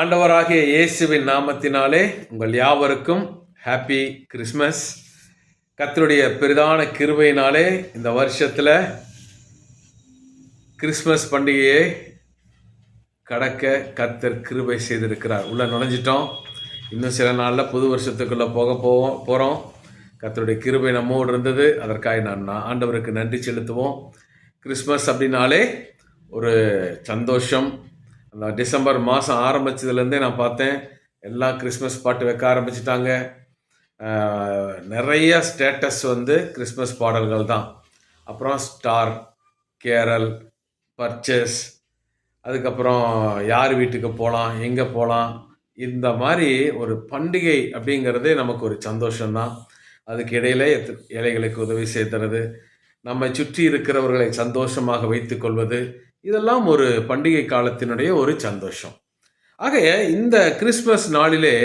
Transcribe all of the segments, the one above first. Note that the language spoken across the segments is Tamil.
ஆண்டவராகிய இயேசுவின் நாமத்தினாலே உங்கள் யாவருக்கும் ஹாப்பி கிறிஸ்மஸ் கர்த்தருடைய பெரிதான கிருபையினாலே இந்த வருஷத்தில் கிறிஸ்மஸ் பண்டிகையை கடக்க கர்த்தர் கிருபை செய்திருக்கிறார். உள்ளே நுழைஞ்சிட்டோம். இன்னும் சில நாளில் புது வருஷத்துக்குள்ளே போக போவோம் போகிறோம் கத்தருடைய கிருபை நம்மோடு இருந்தது. அதற்காக நான் நான் ஆண்டவருக்கு நன்றி செலுத்துவோம். கிறிஸ்மஸ் அப்படின்னாலே ஒரு சந்தோஷம் நான் டிசம்பர் மாதம் ஆரம்பிச்சதுலேருந்தே நான் பார்த்தேன். எல்லாம் கிறிஸ்மஸ் பாட்டு வைக்க ஆரம்பிச்சிட்டாங்க. நிறைய ஸ்டேட்டஸ் வந்து கிறிஸ்மஸ் பாடல்கள் தான். அப்புறம் ஸ்டார் கேரல் பர்ச்சேஸ் அதுக்கப்புறம் யார் வீட்டுக்கு போகலாம் எங்கே போகலாம் இந்த மாதிரி ஒரு பண்டிகை அப்படிங்கிறதே நமக்கு ஒரு சந்தோஷம்தான். அதுக்கு இடையில ஏழைகளுக்கு உதவி செய்கிறது நம்மை சுற்றி இருக்கிறவர்களை சந்தோஷமாக வைத்துக்கொள்வது இதெல்லாம் ஒரு பண்டிகை காலத்தினுடைய ஒரு சந்தோஷம். ஆகைய இந்த கிறிஸ்மஸ் நாளிலே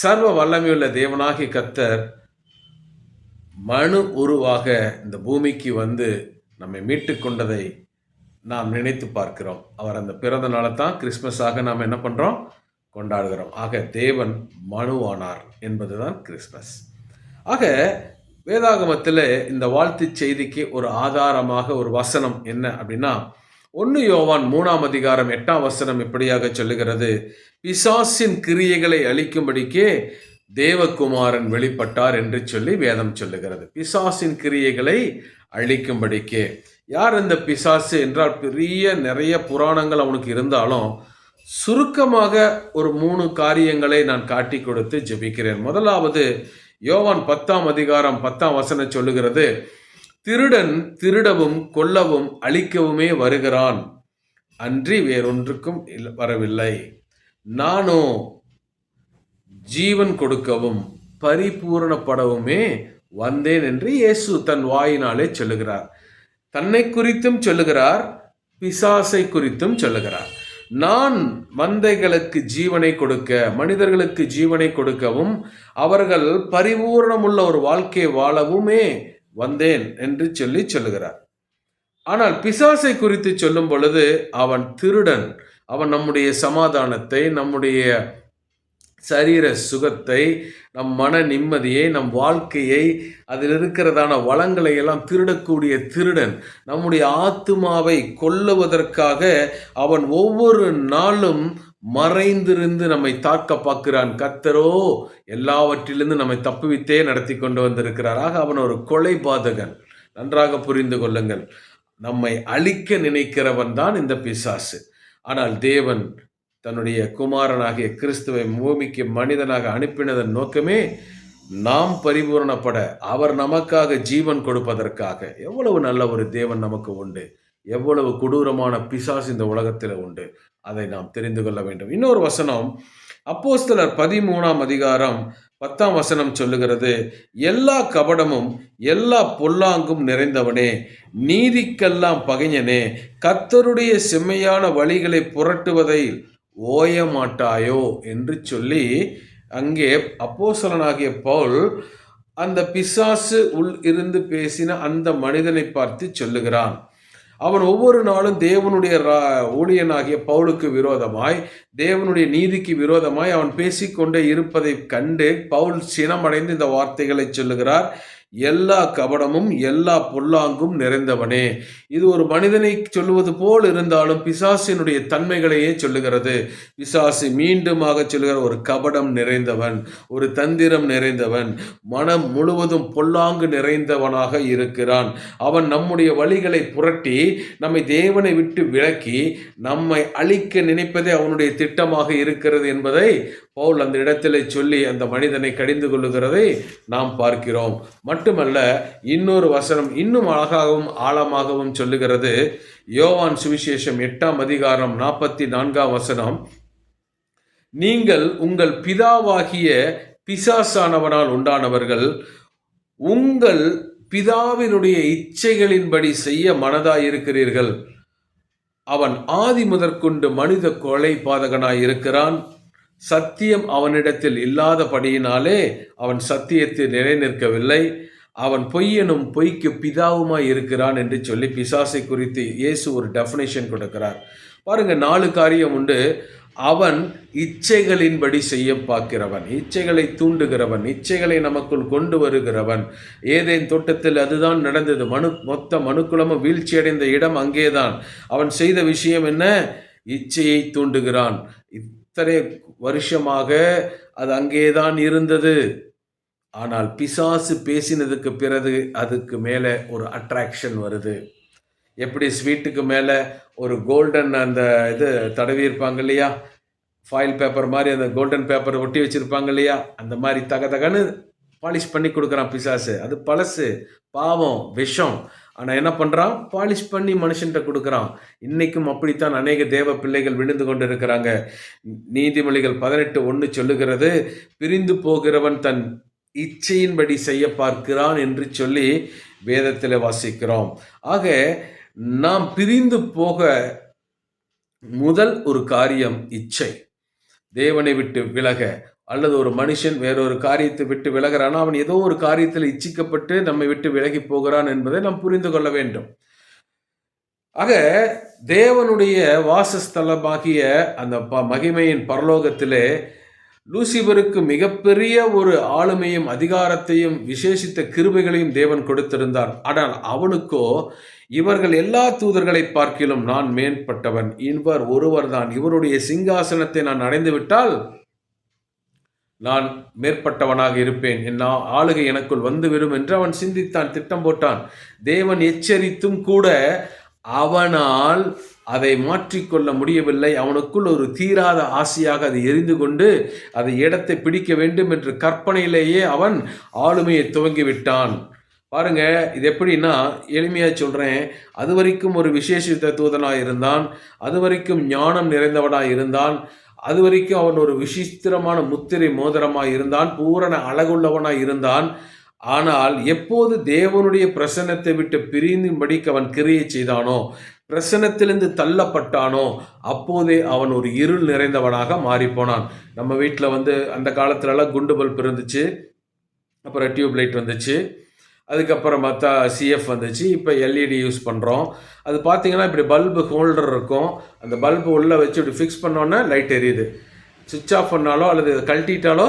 சர்வ வல்லமையுள்ள தேவனாகி கத்தர் மனு உருவாக இந்த பூமிக்கு வந்து நம்மை மீட்டு கொண்டதை நாம் நினைத்து பார்க்கிறோம். அவர் அந்த பிறந்த நாளை தான் கிறிஸ்மஸாக நாம் என்ன பண்ணுறோம் கொண்டாடுகிறோம். ஆக தேவன் மனுவானார் என்பது தான் கிறிஸ்மஸ் ஆக வேதாகமத்தில் இந்த வாழ்த்துச் செய்திக்கு ஒரு ஆதாரமாக ஒரு வசனம் என்ன அப்படின்னா ஒன்று யோவான் மூணாம் அதிகாரம் எட்டாம் வசனம் இப்படியாக சொல்லுகிறது? பிசாசின் கிரியைகளை அழிக்கும்படிக்கே தேவகுமாரன் வெளிப்பட்டார் என்று சொல்லி வேதம் சொல்லுகிறது. பிசாசின் கிரியைகளை அழிக்கும்படிக்கே. யார் இந்த பிசாசு என்றால் பெரிய நிறைய புராணங்கள் அவனுக்கு இருந்தாலும் சுருக்கமாக ஒரு மூணு காரியங்களை நான் காட்டி கொடுத்து ஜெபிக்கிறேன். முதலாவது யோவான் பத்தாம் அதிகாரம் பத்தாம் வசனம் சொல்லுகிறது. திருடன் திருடவும் கொல்லவும் அழிக்கவுமே வருகிறான். அன்றி வேறொன்றுக்கும் வரவில்லை. நானோ ஜீவன் கொடுக்கவும் பரிபூரணப்படவுமே வந்தேன் என்று இயேசு தன் வாயினாலே சொல்லுகிறார். தன்னை குறித்தும் சொல்லுகிறார் பிசாசை குறித்தும் சொல்லுகிறார். நான் மந்தைகளுக்கு ஜீவனை கொடுக்க மனிதர்களுக்கு ஜீவனை கொடுக்கவும் அவர்கள் பரிபூரணமுள்ள ஒரு வாழ்க்கையை வாழவுமே வந்தேன் என்று சொல்லி சொல்லுகிறார். ஆனால் பிசாசை குறித்து சொல்லும் பொழுது அவன் திருடன். அவன் நம்முடைய சமாதானத்தை நம்முடைய சரீர சுகத்தை நம் மன நிம்மதியை நம் வாழ்க்கையை அதில் இருக்கிறதான வளங்களை எல்லாம் திருடக்கூடிய திருடன். நம்முடைய ஆத்மாவை கொல்லுவதற்காக அவன் ஒவ்வொரு நாளும் மறைந்திருந்து நம்மை தாக்க பார்க்கிறான் கத்தரோ எல்லாவற்றிலிருந்து நம்மை தப்புவித்தே நடத்தி கொண்டு வந்திருக்கிறார். ஆக அவன் ஒரு கொலை பாதகன். நன்றாக புரிந்து கொள்ளுங்கள். நம்மை அழிக்க நினைக்கிறவன் தான் இந்த பிசாசு. ஆனால் தேவன் தன்னுடைய குமாரனாகிய கிறிஸ்துவை பூமிக்கு மனிதனாக அனுப்பினதன் நோக்கமே நாம் பரிபூரணப்பட அவர் நமக்காக ஜீவன் கொடுப்பதற்காக. எவ்வளவு நல்ல ஒரு தேவன் நமக்கு உண்டு. எவ்வளவு கொடூரமான பிசாசு இந்த உலகத்தில் உண்டு. அதை நாம் தெரிந்து கொள்ள வேண்டும். இன்னொரு வசனம் அப்போஸ்தலர் பதிமூணாம் அதிகாரம் பத்தாம் வசனம் சொல்லுகிறது எல்லா கபடமும் எல்லா பொல்லாங்கும் நிறைந்தவனே நீதிக்கெல்லாம் பகைஞனே கத்தருடைய செம்மையான வழிகளை புரட்டுவதை ஓய மாட்டாயோ என்று சொல்லி அங்கே அப்போசலனாகிய பவுல் அந்த பிசாசு உள் இருந்து பேசின அந்த மனிதனை பார்த்து சொல்லுகிறான். அவன் ஒவ்வொரு நாளும் தேவனுடைய ரா- ஊழியனாகிய பவுலுக்கு விரோதமாய் தேவனுடைய நீதிக்கு விரோதமாய் அவன் பேசிக்கொண்டே இருப்பதைக் கண்டு பவுல் சினமடைந்து இந்த வார்த்தைகளை சொல்லுகிறார். எல்லா கபடமும் எல்லா பொல்லாங்கும் நிறைந்தவனே. இது ஒரு மனிதனை சொல்லுவது போல் இருந்தாலும் பிசாசினுடைய தன்மைகளையே சொல்லுகிறது. பிசாசு மீண்டுமாக சொல்லுகிற ஒரு கபடம் நிறைந்தவன் ஒரு தந்திரம் நிறைந்தவன் மனம் முழுவதும் பொல்லாங்கு நிறைந்தவனாக இருக்கிறான். அவன் நம்முடைய வழிகளை புரட்டி நம்மை தேவனை விட்டு விலக்கி நம்மை அழிக்க நினைப்பதே அவனுடைய திட்டமாக இருக்கிறது என்பதை பவுல் அந்த இடத்திலே சொல்லி அந்த மனிதனை கடிந்து கொள்ளுகிறதை நாம் பார்க்கிறோம். மட்டுமல்ல இன்னொரு வசனம் இன்னும் அழகாகவும் ஆழமாகவும் சொல்லுகிறது. யோவான் சுவிசேஷம் எட்டாம் அதிகாரம் நாற்பத்தி நான்காம் வசனம் நீங்கள் உங்கள் பிதாவாகிய பிசாசானவனால் உண்டானவர்கள் உங்கள் பிதாவினுடைய இச்சைகளின்படி செய்ய மனதாயிருக்கிறீர்கள். அவன் ஆதி முதற்கொண்டு மனித கொலை பாதகனாய் இருக்கிறான் சத்தியம் அவனிடத்தில் இல்லாதபடியினாலே அவன் சத்தியத்தில் நிலைநிற்கவில்லை. அவன் பொய்யனும் பொய்க்கு பிதாவுமாய் இருக்கிறான் என்று சொல்லி பிசாசை குறித்து இயேசு ஒரு டெஃபினேஷன் கொடுக்கிறார். பாருங்க நாலு காரியம் உண்டு. அவன் இச்சைகளின்படி செய்ய பார்க்கிறவன் இச்சைகளை தூண்டுகிறவன் இச்சைகளை நமக்குள் கொண்டு வருகிறவன். ஏதேன் தோட்டத்தில் அதுதான் நடந்தது. மனு மொத்த மனுக்குளமும் வீழ்ச்சியடைந்த இடம் அங்கேதான். அவன் செய்த விஷயம் என்ன? இச்சையை தூண்டுகிறான். இத்தனை வருஷமாக அது அங்கேதான் இருந்தது. ஆனால் பிசாசு பேசினதுக்கு பிறகு அதுக்கு மேலே ஒரு அட்ராக்ஷன் வருது. எப்படி ஸ்வீட்டுக்கு மேலே ஒரு கோல்டன் அந்த இது தடவி இருப்பாங்க இல்லையா? ஃபாயில் பேப்பர் மாதிரி அந்த கோல்டன் பேப்பர் ஒட்டி வச்சுருப்பாங்க இல்லையா? அந்த மாதிரி தக தகன்னு பாலிஷ் பண்ணி கொடுக்குறான் பிசாசு. அது பழசு பாவம் விஷம். ஆனால் என்ன பண்ணுறான் பாலிஷ் பண்ணி மனுஷன்கிட்ட கொடுக்குறான். இன்றைக்கும் அப்படித்தான் அநேக தேவ பிள்ளைகள் விழுந்து கொண்டு இருக்கிறாங்க நீதிமொழிகள் பதினெட்டு ஒன்று சொல்லுகிறது பிரிந்து போகிறவன் தன் இச்சையின்படி செய்ய பார்க்கிறான் என்று சொல்லி வேதத்தில் வாசிக்கிறோம். ஆக நாம் பிரிந்து போக முதல் ஒரு காரியம் இச்சை. தேவனை விட்டு விலக. அல்லது ஒரு மனுஷன் வேறொரு காரியத்தை விட்டு விலகிறான் அவன் ஏதோ ஒரு காரியத்தில் இச்சிக்கப்பட்டு நம்மை விட்டு விலகி போகிறான் என்பதை நாம் புரிந்து கொள்ள வேண்டும். ஆக தேவனுடைய வாசஸ்தலமாகிய அந்த ப மகிமையின் பரலோகத்திலே லூசிபருக்கு மிகப்பெரிய ஒரு ஆளுமையும் அதிகாரத்தையும் விசேஷித்த கிருபைகளையும் தேவன் கொடுத்திருந்தார். ஆனால் அவனுக்கோ இவர்கள் எல்லா தூதர்களை பார்க்கிலும் நான் மேம்பட்டவன் இவர் ஒருவர் தான் இவருடைய சிங்காசனத்தை நான் அடைந்து விட்டால் நான் மேற்பட்டவனாக இருப்பேன். என் ஆளுகை எனக்குள் வந்துவிடும் என்று அவன் சிந்தித்தான் திட்டம் போட்டான். தேவன் எச்சரித்தும் கூட அவனால் அதை மாற்றிக்கொள்ள முடியவில்லை. அவனுக்குள் ஒரு தீராத ஆசையாக அது எரிந்து கொண்டு அதை இடத்தை பிடிக்க வேண்டும் என்று கற்பனையிலேயே அவன் ஆளுமையை துவங்கிவிட்டான். பாருங்க இது எப்படின்னா எளிமையாக சொல்கிறேன் அது வரைக்கும் ஒரு விசேஷித்த தூதனாக இருந்தான் அது வரைக்கும் ஞானம் நிறைந்தவனாக இருந்தான் அது வரைக்கும் அவன் ஒரு விசித்திரமான முத்திரை மோதிரமாக இருந்தான் பூரண அழகுள்ளவனாக இருந்தான். ஆனால் எப்போது தேவனுடைய பிரசன்னத்தை விட்டு பிரிந்தும்படிக்கு அவன் கிரியை செய்தானோ பிரசனத்திலிருந்து தள்ளப்பட்டானோ அப்போதே அவன் ஒரு இருள் நிறைந்தவனாக மாறிப்போனான். நம்ம வீட்டில் வந்து அந்த காலத்துலலாம் குண்டு பல்ப் இருந்துச்சு அப்புறம் டியூப் லைட் வந்துச்சு. அதுக்கப்புறம் பார்த்தா சிஎஃப் வந்துச்சு. இப்போ எல்இடி யூஸ் பண்ணுறோம் அது பார்த்தீங்கன்னா இப்படி பல்பு ஹோல்டர் இருக்கும். அந்த பல்பு உள்ளே வச்சு இப்படி ஃபிக்ஸ் பண்ணோன்னே லைட் எரியுது. சுவிட்ச் ஆஃப் பண்ணாலோ அல்லது கழட்டிட்டாலோ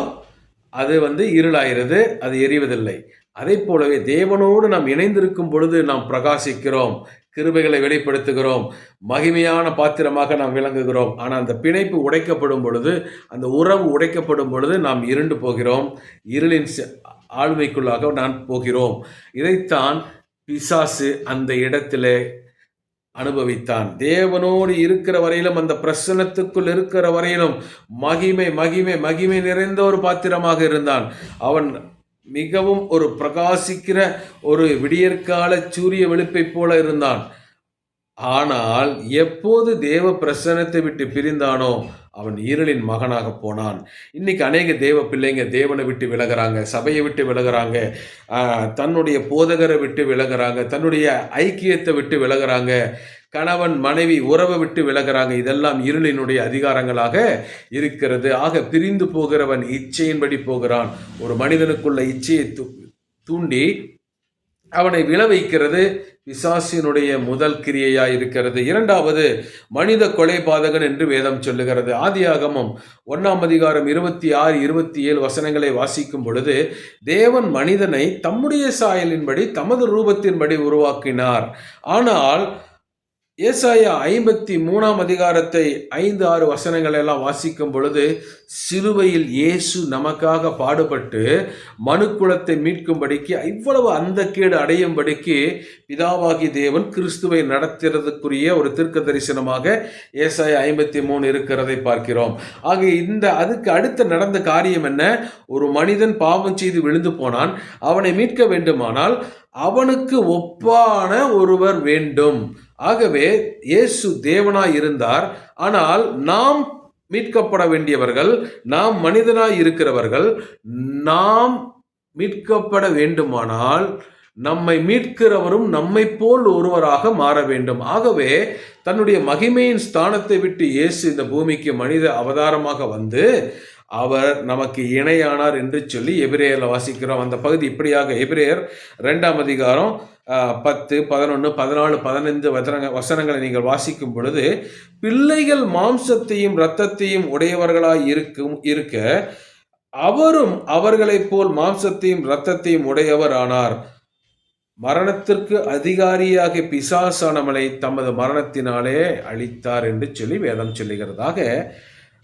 அது வந்து இருளாகிறது அது எரிவதில்லை. அதே போலவே தேவனோடு நாம் இணைந்திருக்கும் பொழுது நாம் பிரகாசிக்கிறோம். கிருபைகளை வெளிப்படுத்துகிறோம். மகிமையான பாத்திரமாக நாம் விளங்குகிறோம். ஆனால் அந்த பிணைப்பு உடைக்கப்படும் பொழுது அந்த உறவு உடைக்கப்படும் பொழுது நாம் இருண்டு போகிறோம். இருளின் ஆளுமைக்குள்ளாக நான் போகிறோம். இதைத்தான் பிசாசு அந்த இடத்திலே அனுபவித்தான். தேவனோடு இருக்கிற வரையிலும் அந்த பிரசனத்துக்குள் இருக்கிற வரையிலும் மகிமை மகிமை மகிமை நிறைந்த ஒரு பாத்திரமாக இருந்தான். அவன் மிகவும் ஒரு பிரகாசிக்கிற ஒரு விடியற்கால சூரிய வெளுப்பை போல இருந்தான். ஆனால் எப்போது தேவ பிரசனத்தை விட்டு பிரிந்தானோ அவன் ஈரலின் மகனாக போனான். இன்னைக்கு அநேக தேவ பிள்ளைங்க தேவனை விட்டு விலகிறாங்க சபையை விட்டு விலகிறாங்க தன்னுடைய போதகரை விட்டு விலகிறாங்க தன்னுடைய ஐக்கியத்தை விட்டு விலகிறாங்க கணவன் மனைவி உறவை விட்டு விலகிறாங்க. இதெல்லாம் இருளினுடைய அதிகாரங்களாக இருக்கிறது. ஆக பிரிந்து போகிறவன் இச்சையின்படி போகிறான். ஒரு மனிதனுக்குள்ள இச்சையை தூண்டி அவனை விளைவிக்கிறது பிசாசினுடைய முதல் கிரியையா இருக்கிறது இரண்டாவது மனித கொலைபாதகன் என்று வேதம் சொல்லுகிறது. ஆதியாகமம் ஒன்னாம் அதிகாரம் இருபத்தி ஆறு இருபத்தி ஏழு வசனங்களை வாசிக்கும் பொழுது தேவன் மனிதனை தம்முடைய சாயலின்படி தமது ரூபத்தின்படி உருவாக்கினார். ஆனால் ஏசாயா ஐம்பத்தி மூணாம் அதிகாரத்தை ஐந்து ஆறு வசனங்கள் எல்லாம் வாசிக்கும் பொழுது சிலுவையில் இயேசு நமக்காக பாடுபட்டு மனுக்குலத்தை மீட்கும்படிக்கு இவ்வளவு அந்த கேடு அடையும்படிக்கு பிதாவாகி தேவன் கிறிஸ்துவை நடத்துறதுக்குரிய ஒரு தீர்க்க தரிசனமாக ஏசாயா ஐம்பத்தி மூணு இருக்கிறதை பார்க்கிறோம். ஆக இந்த அதுக்கு அடுத்த நடந்த காரியம் என்ன? ஒரு மனிதன் பாவம் செய்து விழுந்து போனான் அவனை மீட்க வேண்டுமானால் அவனுக்கு ஒப்பான ஒருவர் வேண்டும். ஆகவே இயேசு தேவனாய் இருந்தார் ஆனால் நாம் மீட்கப்பட வேண்டியவர்கள் நாம் மனிதனாய் இருக்கிறவர்கள் நாம் மீட்கப்பட வேண்டுமானால் நம்மை மீட்கிறவரும் நம்மை போல் ஒருவராக மாற வேண்டும். ஆகவே தன்னுடைய மகிமையின் ஸ்தானத்தை விட்டு இயேசு இந்த பூமிக்கு மனித அவதாரமாக வந்து அவர் நமக்கு இணையானார் என்று சொல்லி எபிரேயரில் வாசிக்கிறோம். அந்த பகுதி இப்படியாக எபிரேயர் ரெண்டாம் அதிகாரம் பத்து பதினொன்று பதினாலு பதினைந்து வசனங்க வசனங்களை நீங்கள் வாசிக்கும் பொழுது பிள்ளைகள் மாம்சத்தையும் இரத்தத்தையும் உடையவர்களாய் இருக்கும் இருக்க அவரும் அவர்களைப் போல் மாம்சத்தையும் இரத்தத்தையும் உடையவர் ஆனார். மரணத்திற்கு அதிகாரியாக பிசாசானவனை தமது மரணத்தினாலே அழித்தார் என்று சொல்லி வேதம் சொல்லுகிறதாக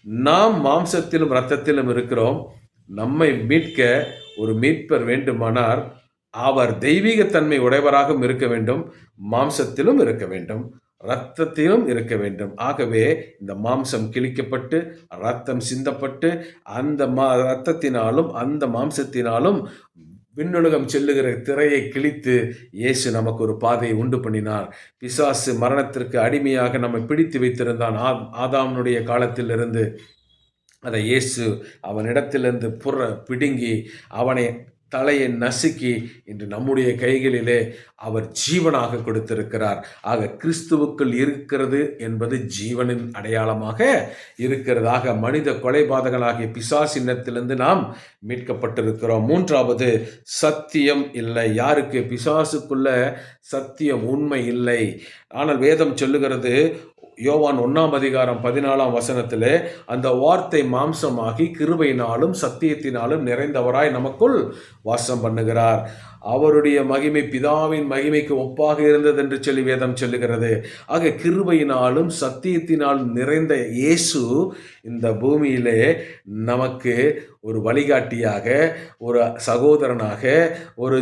நாம் மாம்சத்திலும் இரத்தத்திலும் இருக்கிறோம். நம்மை மீட்க ஒரு மீட்பர் வேண்டுமானார் அவர் தெய்வீகத்தன்மை உடையவராகவும் இருக்க வேண்டும். மாம்சத்திலும் இருக்க வேண்டும். இரத்தத்திலும் இருக்க வேண்டும். ஆகவே இந்த மாம்சம் கிழிக்கப்பட்டு ரத்தம் சிந்தப்பட்டு அந்த மா ரத்தத்தினாலும் அந்த மாம்சத்தினாலும் விண்ணுலகம் செல்லுகிற திரையை கிழித்து இயேசு நமக்கு ஒரு பாதையை உண்டு பண்ணினார். பிசாசு மரணத்திற்கு அடிமையாக நம்மை பிடித்து வைத்திருந்தான். ஆ- ஆதாம்னுடைய காலத்திலிருந்து அதை இயேசு அவனிடத்திலிருந்து புற பிடுங்கி அவனை தலையை நசுக்கி இன்று நம்முடைய கைகளிலே அவர் ஜீவனாக கொடுத்திருக்கிறார். ஆக கிறிஸ்துவுக்குள் இருக்கிறது என்பது ஜீவனின் அடையாளமாக இருக்கிறதாக மனித கொலைபாதகனாகிய பிசாசினத்திலிருந்து நாம் மீட்கப்பட்டிருக்கிறோம். மூன்றாவது சத்தியம் இல்லை. யாருக்கு? பிசாசுக்குள்ள சத்தியம் உண்மை இல்லை. ஆனால் வேதம் சொல்லுகிறது யோவான் ஒன்றாம் அதிகாரம் பதினாலாம் வசனத்தில் அந்த வார்த்தை மாம்சமாகி கிருபையினாலும் சத்தியத்தினாலும் நிறைந்தவராய் நமக்குள் வாசம் பண்ணுகிறார். அவருடைய மகிமை பிதாவின் மகிமைக்கு ஒப்பாக இருந்தது என்று சொல்லி வேதம் சொல்லுகிறது. ஆக கிருபையினாலும் சத்தியத்தினாலும் நிறைந்த இயேசு இந்த பூமியிலே நமக்கு ஒரு வழிகாட்டியாக ஒரு சகோதரனாக ஒரு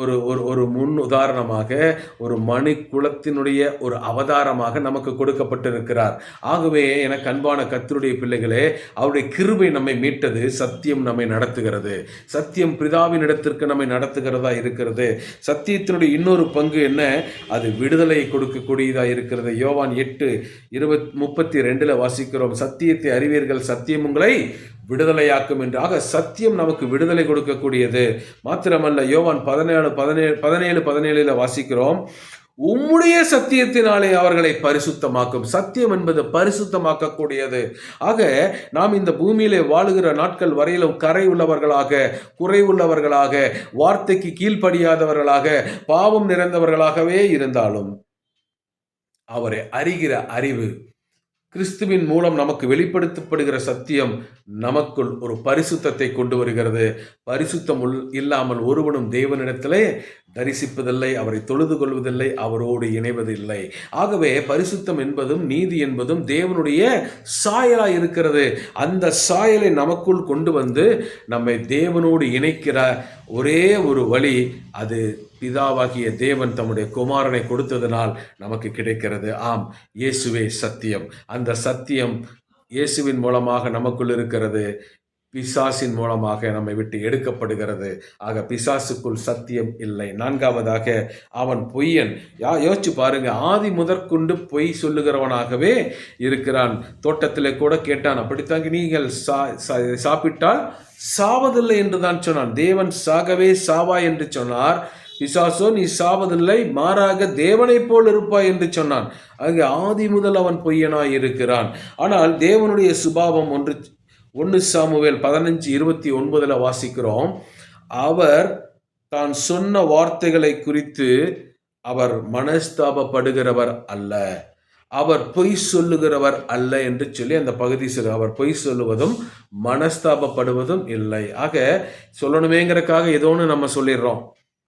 ஒரு ஒரு ஒரு முன் உதாரணமாக ஒரு மணி குலத்தினுடைய ஒரு அவதாரமாக நமக்கு கொடுக்கப்பட்டிருக்கிறார். ஆகவே எனக்கு அன்பான கத்தருடைய பிள்ளைகளே அவருடைய கிருபை நம்மை மீட்டது சத்தியம் நம்மை நடத்துகிறது. சத்தியம் பிதாவின் இடத்திற்கு நம்மை நடத்துகிறதா இருக்கிறது. சத்தியத்தினுடைய இன்னொரு பங்கு என்ன? அது விடுதலை கொடுக்கக்கூடியதாக இருக்கிறது. யோவான் எட்டு இருபத் முப்பத்தி ரெண்டில் வாசிக்கிறோம். சத்தியத்தை அறிவீர்கள் சத்தியம் உங்களை விடுதலையாக்கும் என்று ஆக சத்தியம் நமக்கு விடுதலை கொடுக்கக்கூடியது. மாத்திரமல்ல யோவான் பதினேழு பதினேழு பதினேழு பதினேழுல வாசிக்கிறோம். உம்முடைய சத்தியத்தினாலே அவர்களை பரிசுத்தமாக்கும். சத்தியம் என்பது பரிசுத்தமாக்கக்கூடியது. ஆக நாம் இந்த பூமியிலே வாழுகிற நாட்கள் வரையிலும் கரை உள்ளவர்களாக குறை உள்ளவர்களாக வார்த்தைக்கு கீழ்ப்படியாதவர்களாக பாவம் நிறைந்தவர்களாகவே இருந்தாலும் அவரை அறிகிற அறிவு கிறிஸ்துவின் மூலம் நமக்கு வெளிப்படுத்தப்படுகிற சத்தியம் நமக்குள் ஒரு பரிசுத்தத்தை கொண்டு வருகிறது. பரிசுத்தம் உள் இல்லாமல் ஒருவனும் தேவனிடத்திலே தரிசிப்பதில்லை அவரை தொழுது கொள்வதில்லை அவரோடு இணைவதில்லை. ஆகவே பரிசுத்தம் என்பதும் நீதி என்பதும் தேவனுடைய சாயலாக இருக்கிறது. அந்த சாயலை நமக்குள் கொண்டு வந்து நம்மை தேவனோடு இணைக்கிற ஒரே ஒரு வழி அது பிதாவாகிய தேவன் தம்முடைய குமாரனை கொடுத்ததனால் நமக்கு கிடைக்கிறது. ஆம் இயேசுவே சத்தியம். அந்த சத்தியம் இயேசுவின் மூலமாக நமக்குள் இருக்கிறது. பிசாசின் மூலமாக நம்மை விட்டு எடுக்கப்படுகிறது. ஆக பிசாசுக்குள் சத்தியம் இல்லை. நான்காவதாக அவன் பொய்யன். யா யோசிச்சு பாருங்க. ஆதி முதற்கொண்டு பொய் சொல்லுகிறவனாகவே இருக்கிறான். தோட்டத்திலே கூட கேட்டான் அப்படித்தாங்க நீங்கள் சா சா- சாப்பிட்டால் சாவதில்லை என்று தான் சொன்னான். தேவன் சாகவே சாவா என்று சொன்னார். பிசாசோ நீ சாவதில்லை மாறாக தேவனைப் போல் இருப்பாய் என்று சொன்னான். அங்கே ஆதி முதல் அவன் பொய்யனாய் இருக்கிறான். ஆனால் தேவனுடைய சுபாவம் ஒன்று ஒன்று சாமுவேல் பதினஞ்சு இருபத்தி ஒன்பதில் வாசிக்கிறோம். அவர் தான் சொன்ன வார்த்தைகளை குறித்து அவர் மனஸ்தாபப்படுகிறவர் அல்ல. அவர் பொய் சொல்லுகிறவர் அல்ல என்று சொல்லி அந்த பகுதி சொல்லு அவர் பொய் சொல்லுவதும் மனஸ்தாபப்படுவதும் இல்லை. ஆக சொல்லணுமேங்கிறக்காக ஏதோ ஒன்று நம்ம சொல்லிடுறோம்.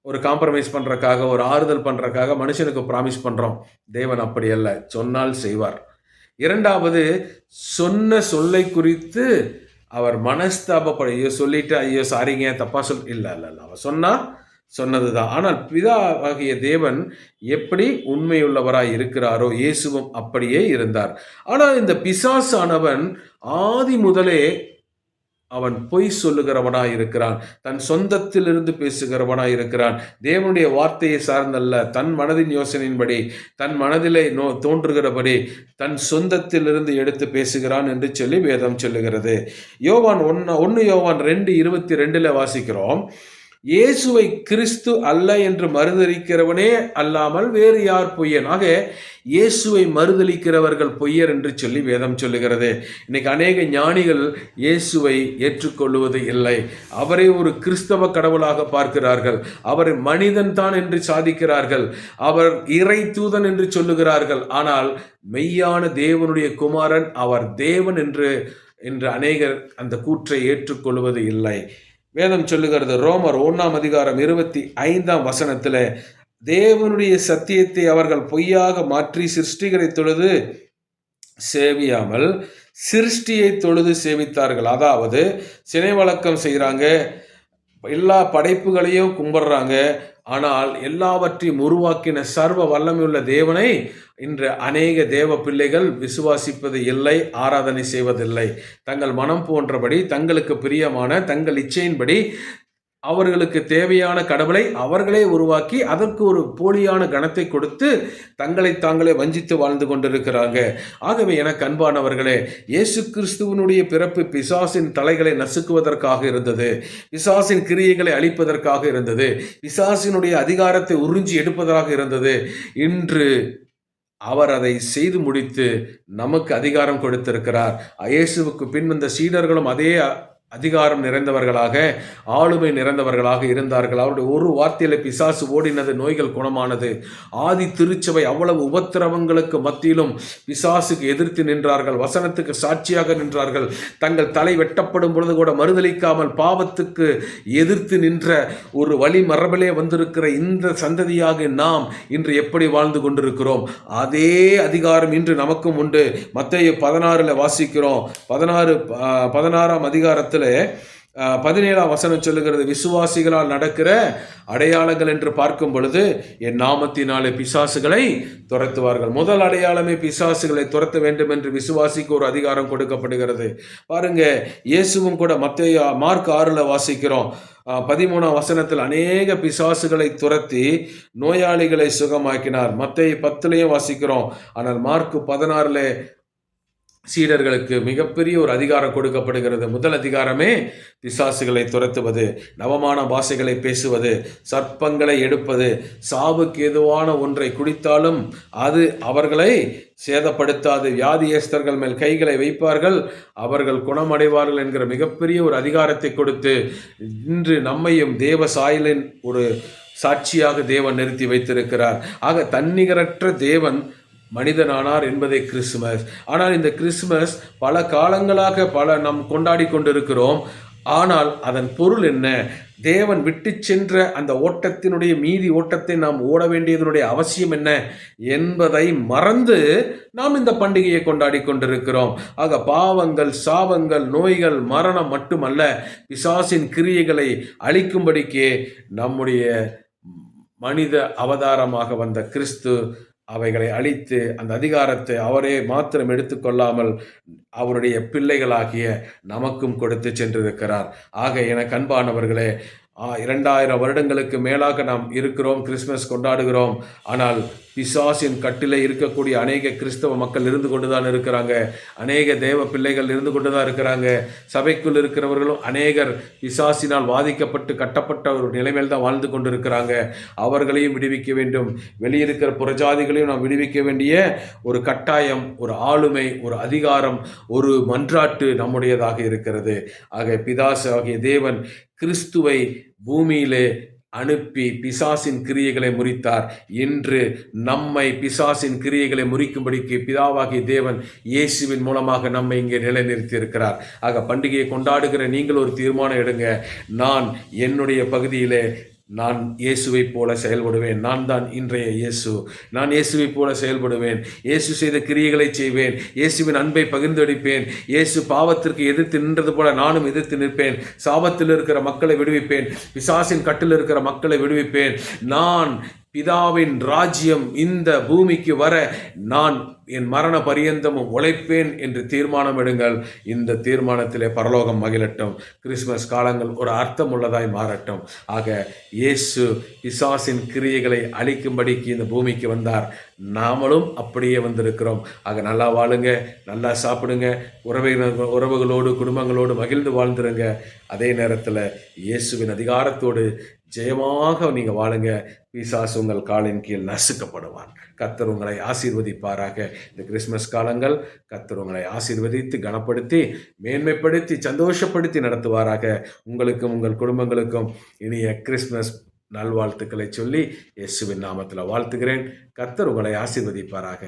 ஒரு காம்ப்ரமைஸ் பண்ணுறக்காக ஒரு ஆறுதல் பண்ணுறக்காக மனுஷனுக்கு ப்ராமிஸ் பண்ணுறோம் தேவன் அப்படி அல்ல. சொன்னால் செய்வார். இரண்டாவது சொன்ன சொல்லை குறித்து அவர் மனஸ்தாபப்பட ஐயோ சொல்லிட்டு ஐயோ சாரிங்க தப்பாக சொல் இல்லை இல்லை இல்லை. அவர் சொன்னால் சொன்னது தான் ஆனால் பிதாவாகிய தேவன் எப்படி உண்மையுள்ளவராய் இருக்கிறாரோ இயேசுவும் அப்படியே இருந்தார். ஆனால் இந்த பிசாசானவன் ஆதி முதலே அவன் பொய் சொல்லுகிறவனாய் இருக்கிறான். தன் சொந்தத்திலிருந்து பேசுகிறவனாய் இருக்கிறான். தேவனுடைய வார்த்தையை சார்ந்தல்ல. தன் மனதின் யோசனையின்படி தன் மனதிலே நோ தோன்றுகிறபடி தன் சொந்தத்திலிருந்து எடுத்து பேசுகிறான் என்று சொல்லி வேதம் சொல்லுகிறது. யோவான் ஒன்று ஒன்று யோவான் ரெண்டு இருபத்தி ரெண்டில் வாசிக்கிறோம். இயேசுவை கிறிஸ்து அல்ல என்று மறுதளிக்கிறவனே அல்லாமல் வேறு யார் பொய்யன் ஆக இயேசுவை மறுதளிக்கிறவர்கள் பொய்யர் என்று சொல்லி வேதம் சொல்லுகிறது. இன்னைக்கு அநேக ஞானிகள் இயேசுவை ஏற்றுக்கொள்வது இல்லை. அவரை ஒரு கிறிஸ்தவ கடவுளாக பார்க்கிறார்கள். அவர் மனிதன் தான் என்று சாதிக்கிறார்கள். அவர் இறை தூதன் என்று சொல்லுகிறார்கள். ஆனால் மெய்யான தேவனுடைய குமாரன் அவர் தேவன் என்று என்று அநேகர் அந்த கூற்றை ஏற்றுக்கொள்வது இல்லை. வேதம் சொல்லுகிறது ரோமர் ஒன்றாம் அதிகாரம் இருபத்தி ஐந்தாம் வசனத்தில் தேவனுடைய சத்தியத்தை அவர்கள் பொய்யாக மாற்றி சிருஷ்டிகளை தொழுது சேவியாமல் சிருஷ்டியை தொழுது சேவித்தார்கள். அதாவது சினை வழக்கம் செய்கிறாங்க எல்லா படைப்புகளையும் கும்பிட்றாங்க. ஆனால் எல்லாவற்றையும் உருவாக்கின சர்வ வல்லமையுள்ள தேவனை இன்று அநேக தேவ பிள்ளைகள் விசுவாசிப்பது இல்லை ஆராதனை செய்வதில்லை. தங்கள் மனம் போன்றபடி தங்களுக்கு பிரியமான தங்கள் இச்சையின்படி அவர்களுக்கு தேவையான கடவுளை அவர்களே உருவாக்கி அதற்கு ஒரு போலியான கணத்தை கொடுத்து தங்களை தாங்களே வஞ்சித்து வாழ்ந்து கொண்டிருக்கிறாங்க. ஆகவே எனக்கு அன்பானவர்களே இயேசு கிறிஸ்துவனுடைய பிறப்பு பிசாசின் தலைகளை நசுக்குவதற்காக இருந்தது. பிசாசின் கிரியைகளை அழிப்பதற்காக இருந்தது. பிசாசினுடைய அதிகாரத்தை உறிஞ்சி எடுப்பதாக இருந்தது. இன்று அவர் அதை செய்து முடித்து நமக்கு அதிகாரம் கொடுத்திருக்கிறார். இயேசுவுக்கு பின் வந்த சீடர்களும் அதே அதிகாரம் நிறைந்தவர்களாக ஆளுமை நிறைந்தவர்களாக இருந்தார்கள். அவருடைய ஒரு வார்த்தையில பிசாசு ஓடினது நோய்கள் குணமானது. ஆதி திருச்சபை அவ்வளவு உபத்திரவங்களுக்கு மத்தியிலும் பிசாசுக்கு எதிர்த்து நின்றார்கள். வசனத்துக்கு சாட்சியாக நின்றார்கள். தங்கள் தலை வெட்டப்படும் பொழுது கூட மறுதளிக்காமல் பாவத்துக்கு எதிர்த்து நின்ற ஒரு வழி மரபிலே வந்திருக்கிற இந்த சந்ததியாக நாம் இன்று எப்படி வாழ்ந்து கொண்டிருக்கிறோம்? அதே அதிகாரம் இன்று நமக்கும் உண்டு. மத்திய பதினாறுல வாசிக்கிறோம். பதினாறு பதினாறாம் அதிகாரத்தில் வசனத்தில் பதினேழாம் வசனம் சொல்லுகிறது விசுவாசிகளால் நடக்கிற அடையாளங்கள் என்று பார்க்கும் பொழுது என் நாமத்தினாலே பிசாசுகளை துரத்துவார்கள். முதல் அடையாளமே பிசாசுகளை துரத்த வேண்டும் என்று விசுவாசிக்கு ஒரு அதிகாரம் கொடுக்கப்படுகிறது. பாருங்க இயேசுவும் கூட மத்திய மார்க் ஆறுல வாசிக்கிறோம். பதிமூணாம் வசனத்தில் அநேக பிசாசுகளை துரத்தி நோயாளிகளை சுகமாக்கினார். மத்திய பத்துலையும் வாசிக்கிறோம். ஆனால் மார்க்கு பதினாறுல சீடர்களுக்கு மிகப்பெரிய ஒரு அதிகாரம் கொடுக்கப்படுகிறது. முதல் அதிகாரமே பிசாசுகளை துரத்துவது நவமான பாஷைகளை பேசுவது சர்ப்பங்களை எடுப்பது சாவுக்கு எதுவான ஒன்றை குடித்தாலும் அது அவர்களை சேதப்படுத்தாது. வியாதியஸ்தர்கள் மேல் கைகளை வைப்பார்கள் அவர்கள் குணமடைவார்கள் என்கிற மிகப்பெரிய ஒரு அதிகாரத்தை கொடுத்து இன்று நம்மையும் தேவ சாயலின் ஒரு சாட்சியாக தேவன் நிறுத்தி வைத்திருக்கிறார். ஆக தன்னிகரற்ற தேவன் மனிதனானார் என்பதே கிறிஸ்துமஸ். ஆனால் இந்த கிறிஸ்துமஸ் பல காலங்களாக பல நாம் கொண்டாடி கொண்டிருக்கிறோம். ஆனால் அதன் பொருள் என்ன? தேவன் விட்டு சென்ற அந்த ஓட்டத்தினுடைய மீதி ஓட்டத்தை நாம் ஓட வேண்டியதனுடைய அவசியம் என்ன? என்பதை மறந்து நாம் இந்த பண்டிகையை கொண்டாடி கொண்டிருக்கிறோம். ஆக பாவங்கள் சாபங்கள் நோய்கள் மரணம் மட்டுமல்ல பிசாசின் கிரியைகளை அழிக்கும்படிக்கே நம்முடைய மனித அவதாரமாக வந்த கிறிஸ்து அவைகளை அழித்து அந்த அதிகாரத்தை அவரே மாத்திரம் எடுத்துக்கொள்ளாமல் அவருடைய பிள்ளைகளாகிய நமக்கும் கொடுத்து சென்றிருக்கிறார். ஆக என கண்பானவர்களே இரண்டாயிரம் வருடங்களுக்கு மேலாக நாம் இருக்கிறோம் கிறிஸ்மஸ் கொண்டாடுகிறோம். ஆனால் பிசாசின் கட்டில இருக்கக்கூடிய அநேக கிறிஸ்தவ மக்கள் இருந்து கொண்டு தான் இருக்கிறாங்க. அநேக தேவ பிள்ளைகள் இருந்து கொண்டு தான் இருக்கிறாங்க. சபைக்குள் இருக்கிறவர்களும் அநேகர் பிசாசினால் பாதிக்கப்பட்டு கட்டப்பட்ட ஒரு நிலைமையில் தான் வாழ்ந்து கொண்டு இருக்கிறாங்க அவர்களையும் விடுவிக்க வேண்டும். வெளியிருக்கிற புறஜாதிகளையும் நாம் விடுவிக்க வேண்டிய ஒரு கட்டாயம் ஒரு ஆளுமை ஒரு அதிகாரம் ஒரு மன்றாட்டு நம்முடையதாக இருக்கிறது. ஆக பிதாசு ஆகிய தேவன் கிறிஸ்துவை பூமியிலே அனுப்பி பிசாசின் கிரியைகளை முறித்தார். இன்று நம்மை பிசாசின் கிரியைகளை முறிக்கும்படிக்கு பிதாவாகிய தேவன் இயேசுவின் மூலமாக நம்மை இங்கே நிலைநிறுத்தி இருக்கிறார் ஆக பண்டிகையை கொண்டாடுகிற நீங்கள் ஒரு தீர்மானம் எடுங்க. நான் என்னுடைய பகுதியிலே நான் இயேசுவைப் போல செயல்படுவேன். நான் தான் இன்றைய இயேசு. நான் இயேசுவைப் போல செயல்படுவேன். இயேசு செய்த கிரியைகளை செய்வேன். இயேசுவின் அன்பை பகிர்ந்தடிப்பேன் இயேசு பாவத்திற்கு எதிர்த்து நின்றது போல நானும் எதிர்த்து நிற்பேன். சாபத்தில் இருக்கிற மக்களை விடுவிப்பேன். பிசாசின் கட்டில் இருக்கிற மக்களை விடுவிப்பேன். நான் பிதாவின் ராஜ்யம் இந்த பூமிக்கு வர நான் என் மரண பரியந்தமும் உழைப்பேன் என்று தீர்மானம் எடுங்கள். இந்த தீர்மானத்திலே பரலோகம் மகிழட்டும். கிறிஸ்மஸ் காலங்கள் ஒரு அர்த்தம் உள்ளதாய் மாறட்டும். ஆக இயேசு பிசாசின் கிரியைகளை அழிக்கும்படிக்கு இந்த பூமிக்கு வந்தார். நாமளும் அப்படியே வந்திருக்கிறோம். ஆக நல்லா வாழுங்க நல்லா சாப்பிடுங்க உறவினர் உறவுகளோடு குடும்பங்களோடு மகிழ்ந்து வாழ்ந்துருங்க. அதே நேரத்தில் இயேசுவின் அதிகாரத்தோடு ஜெயமாக நீங்கள் வாழுங்க. பிசாசு உங்கள் காலின் கீழ் நசுக்கப்படுவான். கத்தர் உங்களை ஆசீர்வதிப்பாராக. இந்த கிறிஸ்மஸ் காலங்கள் கத்தர் உங்களை ஆசீர்வதித்து கனப்படுத்தி மேன்மைப்படுத்தி சந்தோஷப்படுத்தி நடத்துவாராக. உங்களுக்கும் உங்கள் குடும்பங்களுக்கும் இனிய கிறிஸ்மஸ் நல்வாழ்த்துக்களை சொல்லி இயேசுவின் நாமத்தில் வாழ்த்துகிறேன். கத்தர் உங்களை ஆசீர்வதிப்பாராக.